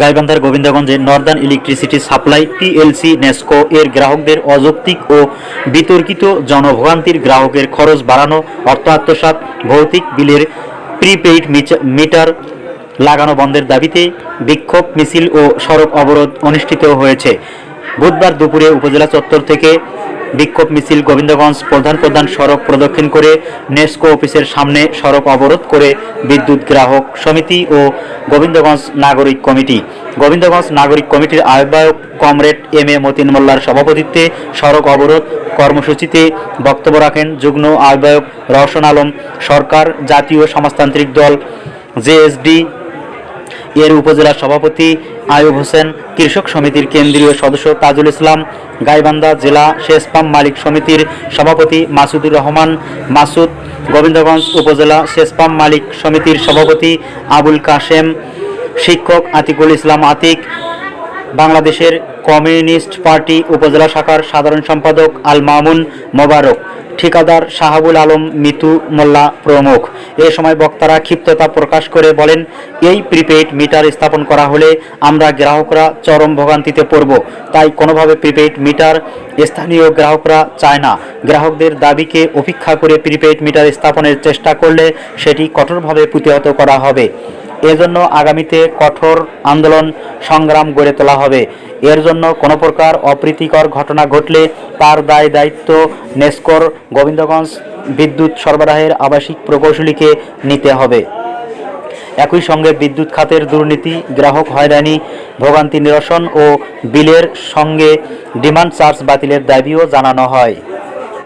গাইবান্ধার গোবিন্দগঞ্জে northern electricity supply PLC NESCO এর গ্রাহকদের অযৌক্তিক ও বিতর্কিত জনভোগান্তির গ্রাহকের খরচ বাড়ানো, অর্থ আত্মসাৎ, ভৌতিক বিলের প্রিপেইড মিটার লাগানো বন্ধের দাবিতে বিক্ষোভ মিছিল ও সড়ক অবরোধ অনুষ্ঠিত হয়েছে। বুধবার দুপুরে উপজেলা চত্বর থেকে বিক্ষোভ মিছিল গোবিন্দগঞ্জ প্রধান প্রধান সড়ক প্রদক্ষিণ করে নেস্কো অফিসের সামনে সড়ক অবরোধ করে বিদ্যুৎ গ্রাহক সমিতি ও গোবিন্দগঞ্জ নাগরিক কমিটি। গোবিন্দগঞ্জ নাগরিক কমিটির আহ্বায়ক কমরেড এম এ মতিন মোল্লার সভাপতিত্বে সড়ক অবরোধ কর্মসূচিতে বক্তব্য রাখেন যুগ্ম আহ্বায়ক রওশন আলম সরকার জাতীয় সমাজতান্ত্রিক দল জেএসডি এর উপজেলা সভাপতি আয়ুব হোসেন, কৃষক সমিতির কেন্দ্রীয় সদস্য তাজুল ইসলাম, গাইবান্ধা জেলা শেষপাম মালিক সমিতির সভাপতি মাসুদুর রহমান, মাসুদ গোবিন্দগঞ্জ উপজেলা শেষপাম মালিক সমিতির সভাপতি আবুল কাশেম, শিক্ষক আতিকুল ইসলাম আতিক বাংলাদেশের কমিউনিস্ট পার্টি উপজেলা শাখার সাধারণ সম্পাদক আল মামুন মোবারক, ঠিকাদার শাহাবুল আলম মিতু মোল্লা প্রমুখ। এ সময় বক্তারা ক্ষিপ্ততা প্রকাশ করে বলেন, এই প্রিপেইড মিটার স্থাপন করা হলে আমরা গ্রাহকরা চরম ভোগান্তিতে পড়ব। তাই কোনোভাবে প্রিপেইড মিটার স্থানীয় গ্রাহকরা চায় না। গ্রাহকদের দাবিকে উপেক্ষা করে প্রিপেইড মিটার স্থাপনের চেষ্টা করলে সেটি কঠোরভাবে প্রতিহত করা হবে। এজন্য আগামীতে কঠোর আন্দোলন সংগ্রাম গড়ে তোলা হবে। এর জন্য কোনো প্রকার অপ্রীতিকর ঘটনা ঘটলে তার দায় দায়িত্ব নেস্কোর গোবিন্দগঞ্জ বিদ্যুৎ সরবরাহের আবাসিক প্রকৌশলীকে নিতে হবে। একই সঙ্গে বিদ্যুৎ খাতের দুর্নীতি, গ্রাহক হয়রানি, ভোগান্তি নিরসন ও বিলের সঙ্গে ডিমান্ড চার্জ বাতিলের দাবিও জানানো হয়।